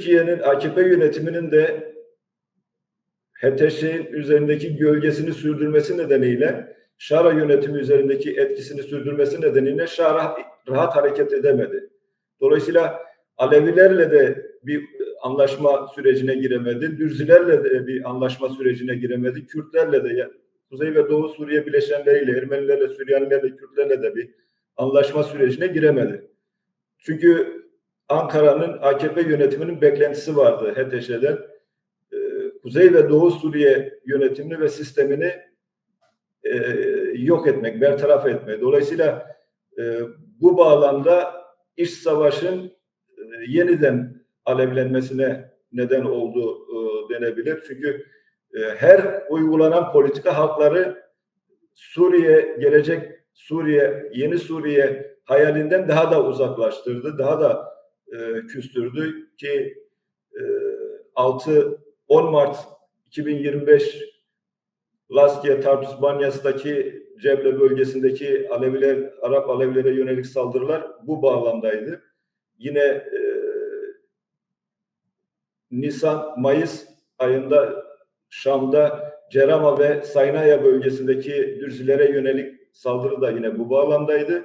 Türkiye'nin AKP yönetiminin de HTŞ'in üzerindeki gölgesini sürdürmesi nedeniyle Şara yönetimi üzerindeki etkisini sürdürmesi nedeniyle Şara rahat hareket edemedi. Dolayısıyla Alevilerle de bir anlaşma sürecine giremedi. Dürzilerle de bir anlaşma sürecine giremedi. Kürtlerle de ya- Kuzey ve Doğu Suriye bileşenleriyle, Ermenilerle, Süryanilerle, Kürtlerle de bir anlaşma sürecine giremedi. Çünkü Ankara'nın AKP yönetiminin beklentisi vardı HTŞ'den. Ee, Kuzey ve Doğu Suriye yönetimini ve sistemini e, yok etmek, bertaraf etmek. Dolayısıyla e, bu bağlamda iş savaşın e, yeniden alevlenmesine neden oldu e, denebilir. Çünkü e, her uygulanan politika halkları Suriye, gelecek Suriye, yeni Suriye hayalinden daha da uzaklaştırdı, daha da e, küstürdü ki e, 6 10 Mart 2025 Laskiye Tartus Banyas'taki Ceble bölgesindeki Aleviler, Arap Alevilere yönelik saldırılar bu bağlamdaydı. Yine e, Nisan, Mayıs ayında Şam'da Cerama ve Saynaya bölgesindeki Dürzilere yönelik saldırı da yine bu bağlamdaydı.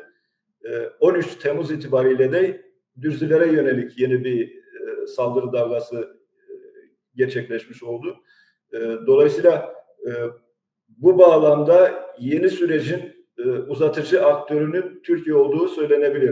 E, 13 Temmuz itibariyle de Dürzilere yönelik yeni bir e, saldırı dalgası e, gerçekleşmiş oldu. E, dolayısıyla e, bu bağlamda yeni sürecin e, uzatıcı aktörünün Türkiye olduğu söylenebilir.